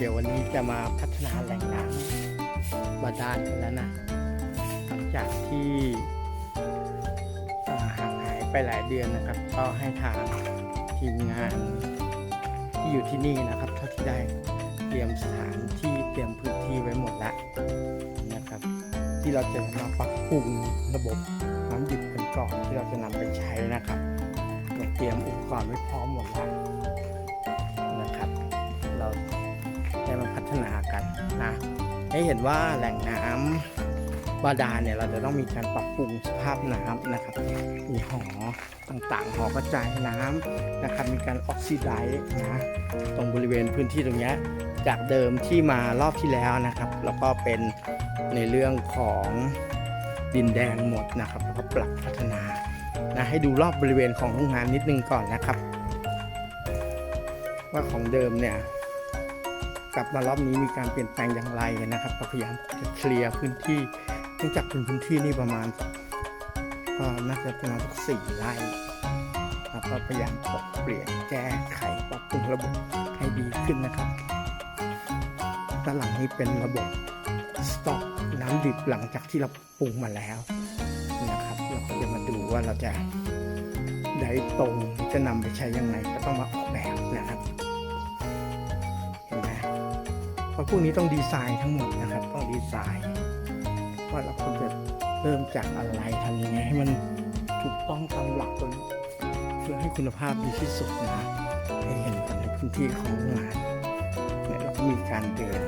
เดี๋ยววันนี้จะมาพัฒนาแหล่งน้ำบาดาลกันแล้วนะหลังจากที่ห่างหายไปหลายเดือนนะครับ ก็ให้ทางทีมงานที่อยู่ที่นี่นะครับ เท่าที่ได้เตรียมสถานที่เตรียมพื้นที่ไว้หมดแล้วนะครับ ที่เราจะมาปรับปรุงระบบน้ำดิบกันก่อนที่เราจะนำไปใช้นะครับเราเตรียมอุปกรณ์ไว้พร้อมหมดแล้ว ให้เห็นว่าแหล่งน้ำบาดาลเนี่ยเราจะต้องมีการปรับปรุงสภาพน้ำนะครับ มีหอต่างๆหอกระจายน้ำนะครับ มีการออกซิไดซ์นะตรงบริเวณพื้นที่ตรงนี้จากเดิมที่มารอบที่แล้วนะครับ แล้วก็เป็นในเรื่องของดินแดงหมดนะครับแล้วก็ปรับพัฒนานะให้ดูรอบบริเวณของโรงงานนิดนึงก่อนนะครับ ว่าของเดิมเนี่ย กลับมารอบนี้มีการเปลี่ยนแปลงอย่างไรนะครับก็พยายามจะเคลียร์พื้นที่เนื่องจากเป็นพื้นที่นี่ประมาณก็น่าจะประมาณสักสี่ไร่แล้วก็พยายามปรับเปลี่ยนแก้ไขปรับปรุงระบบให้ดีขึ้นนะครับด้านหลังนี้เป็นระบบสต็อกน้ำดิบหลังจากที่เราปรุงมาแล้วนะครับ เราก็จะมาดูว่าเราจะได้ตรงจะนำไปใช้ยังไงก็ต้องมาออกแบบ ราะพวกนี้ต้องดีไซน์ทั้งหมดนะครับ ต้องดีไซน์ว่าเราควรจะเริ่มจากอะไรทำยังไงให้มันถูกต้องตามหลักตัวนี้เพื่อให้คุณภาพดีที่สุดนะให้เห็นกันในพื้นที่ของงานเนี่ยเราก็มีการเดิน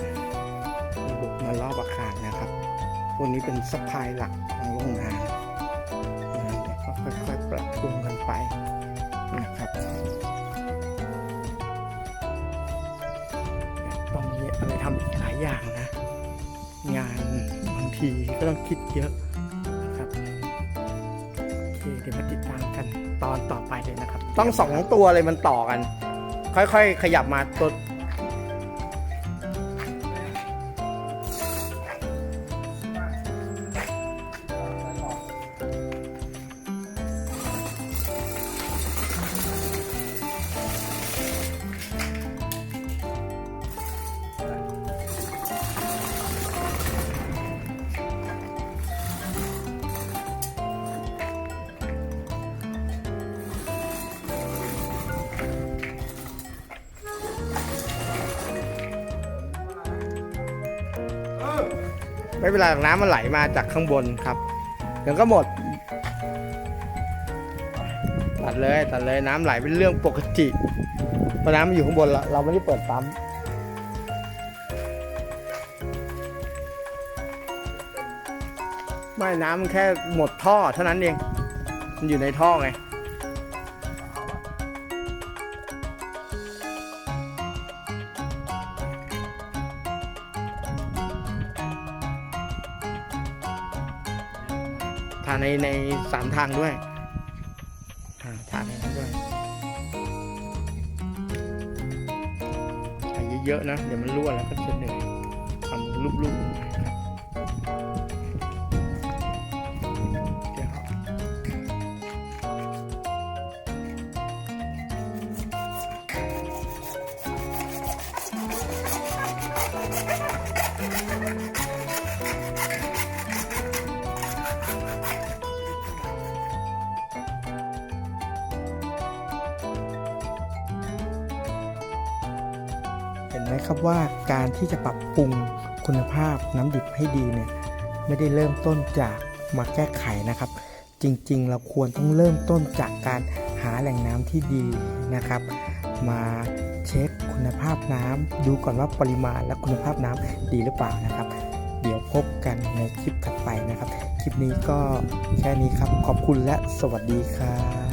ระบบมารอบอาคารนะครับพวกนี้เป็นสปายหลักของโรงงานนะเดี๋ยก็ค่อยๆปรับปรุงกันไปนะครับ องมีอะไรทำอีกหลายอย่างนะ งานบางทีก็ต้องคิดเยอะนะครับโอเคเดี๋ยวมาติดตามกันตอนต่อไปเลยนะครับ ต้องสองตัวเลยมันต่อกัน ค่อยๆ ขยับมาตัว ไม่เป็นไรหรอกน้ำมันไหลมาจากข้างบนครับเดี๋ยวก็หมด ตัดเลยตัดเลยน้ำไหลเป็นเรื่องปกติเพราะน้ำมันอยู่ข้างบนเราเราไม่ได้เปิดปั๊มไม่น้ำมันแค่หมดท่อเท่านั้นเอง มันอยู่ในท่อไง ทานในในสามทางด้วยอ่าทานในนั้นด้วยใช้เยอะๆนะ เดี๋ยวมันรั่วแล้วก็จะเหนื่อยทำรูปๆ นะครับว่าการที่จะปรับปรุงคุณภาพน้ำดิบให้ดีเนี่ยไม่ได้เริ่มต้นจากมาแก้ไขนะครับ จริงๆ เราควรต้องเริ่มต้นจากการหาแหล่งน้ำที่ดีนะครับ มาเช็คคุณภาพน้ำดูก่อนว่าปริมาณและคุณภาพน้ำดีหรือเปล่านะครับ เดี๋ยวพบกันในคลิปถัดไปนะครับ คลิปนี้ก็แค่นี้ครับขอบคุณและสวัสดีครับ